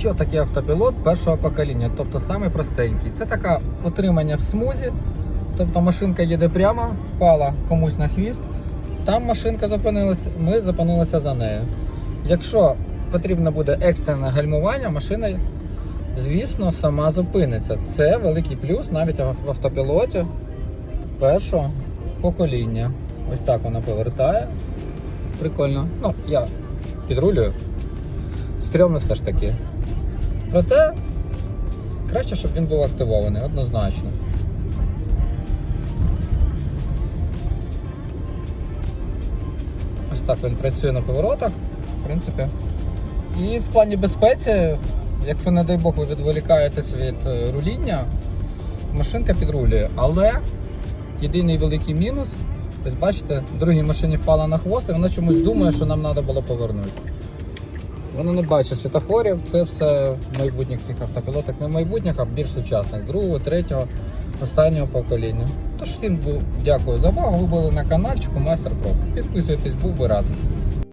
що таке автопілот першого покоління, тобто саме простенький. Це таке утримання в смузі. Тобто машинка їде прямо, впала комусь на хвіст. Там машинка зупинилася, ми зупинилися за нею. Якщо потрібно буде екстрене гальмування, машина, звісно, сама зупиниться. Це великий плюс навіть в автопілоті першого покоління. Ось так вона повертає. Прикольно. Ну, я підрулюю. Стрьомно все ж таки. Проте, краще, щоб він був активований, однозначно. Ось так він працює на поворотах, в принципі. І в плані безпеці, якщо, не дай Бог, ви відволікаєтесь від е, руління, машинка підрулює. Але єдиний великий мінус, ось бачите, другій машині впала на хвост, і вона чомусь думає, що нам треба було повернути. Вона не бачить світофорів, це все майбутніх цих автопілотах, не майбутніх, а більш сучасних, другого, третього, останнього покоління. Тож всім дякую за увагу. Ви були на каналчику Майстер Про. Підписуйтесь, був би радий.